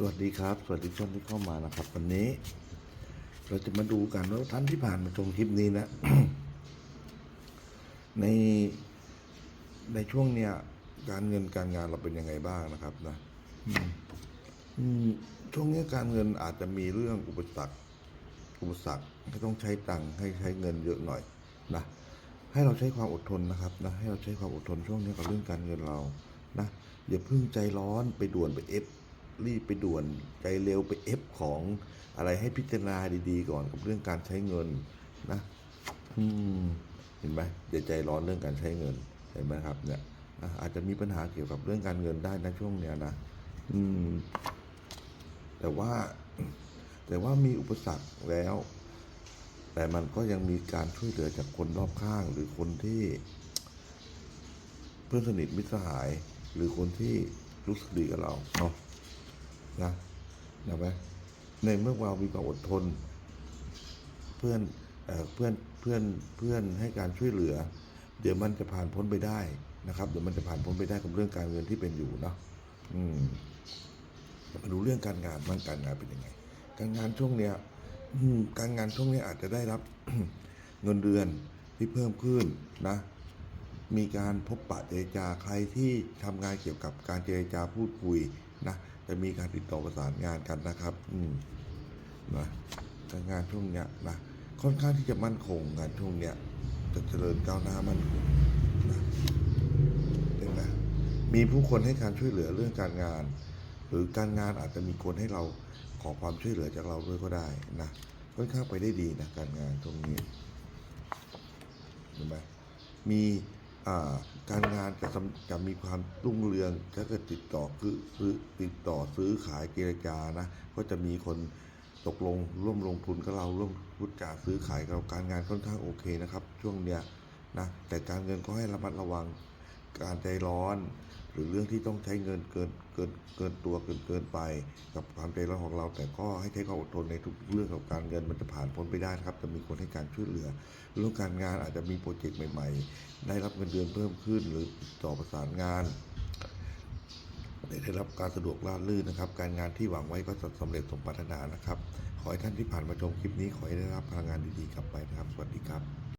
สวัสดีครับ สวัสดีท่านที่เข้ามานะครับ วันนี้ เราจะมาดูกันว่าท่านที่ผ่านมาชมคลิปนี้นะ ในในช่วงเนี้ยการเงินการงานเราเป็นยังไงบ้างนะครับนะช่วงนี้การเงินอาจจะมีเรื่องอุปสรรคอุปสรรคให้ต้องใช้ตังค์ให้ใช้เงินเยอะหน่อยนะให้เราใช้ความอดทนนะครับนะให้เราใช้ความอดทนช่วงนี้กับเรื่องการเงินเรานะอย่าเพิ่งใจร้อนไปด่วนไปเอฟ รีบไปด่วนใจเร็วไปเอฟของอะไรให้พิจารณาดีๆก่อนกับเรื่องการใช้เงินนะอืมเห็นไหมอย่าใจร้อนเรื่องการใช้เงินเห็นไหมครับ เนี่ยอาจจะมีปัญหาเกี่ยวกับเรื่องการเงินได้นะช่วงเนี้ยนะอืม แต่ว่า แต่ว่ามีอุปสรรคแล้ว แต่มันก็ยังมีการช่วยเหลือจากคนรอบข้าง หรือคนที่ เพื่อนสนิทมิตรสหาย หรือคนที่รู้สึกดีกับเราเนาะ นะนะไหมในเมื่อเรามีความอดทน เพื่อนเอเพื่อนเพื่อนเพื่อนให้การช่วยเหลือ เดี๋ยวมันจะผ่านพ้นไปได้นะครับเดี๋ยวมันจะผ่านพ้นไปได้กับเรื่องการเงินที่เป็นอยู่เนาะอืมมาดูเรื่องการงานบ้างการงานเป็นยังไง การงานช่วงเนี้ยการงานช่วงเนี้ยอาจจะได้รับเงินเดือนที่เพิ่มขึ้นนะ มีการพบปะเจรจาใครที่ทำงานเกี่ยวกับการเจรจาพูดคุยนะ จะมีการติดต่อประสานงานกันนะครับ อืมนะการงานช่วงเนี้ยนะค่อนข้างที่จะมั่นคงงานช่วงเนี้ยจะเจริญก้าวหน้ามั่นคงนะเห็นไหมมีผู้คนให้การช่วยเหลือเรื่องการงาน หรือการงานอาจจะมีคนให้เราขอความช่วยเหลือจากเราด้วยก็ได้นะค่อนข้างไปได้ดีนะการงานตรงนี้เห็นไหมมี การงานจะจะมีความรุ่งเรืองถ้าเกิดติดต่อคือซื้อติดต่อซื้อขายเจรจานะ ก็จะมีคนตกลงร่วมลงทุนกับเราร่วมพูดจาซื้อขายกับเราการงานค่อนข้างโอเคนะครับ ช่วงเนี้ยนะแต่การเงินก็ให้ระมัดระวัง การใจร้อน หรือเรื่องที่ต้องใช้เงินเกินเกินเกินตัวเกินเกินไป กับความใจร้อนของเรา แต่ก็ให้ใช้ความอดทนในทุกเรื่องของการเงินมันจะผ่านพ้นไปได้ครับ จะมีคนให้การช่วยเหลือเรื่องการงานอาจจะมีโปรเจกต์ใหม่ ๆ ได้รับเงินเดือนเพิ่มขึ้น หรือต่อประสานงานได้รับการสะดวกราบรื่นนะครับ การงานที่หวังไว้ก็จะสำเร็จสมปรารถนานะครับ ขอให้ท่านที่ผ่านมาชมคลิปนี้ขอให้ได้รับพลังงานดีๆกลับไปนะครับ สวัสดีครับ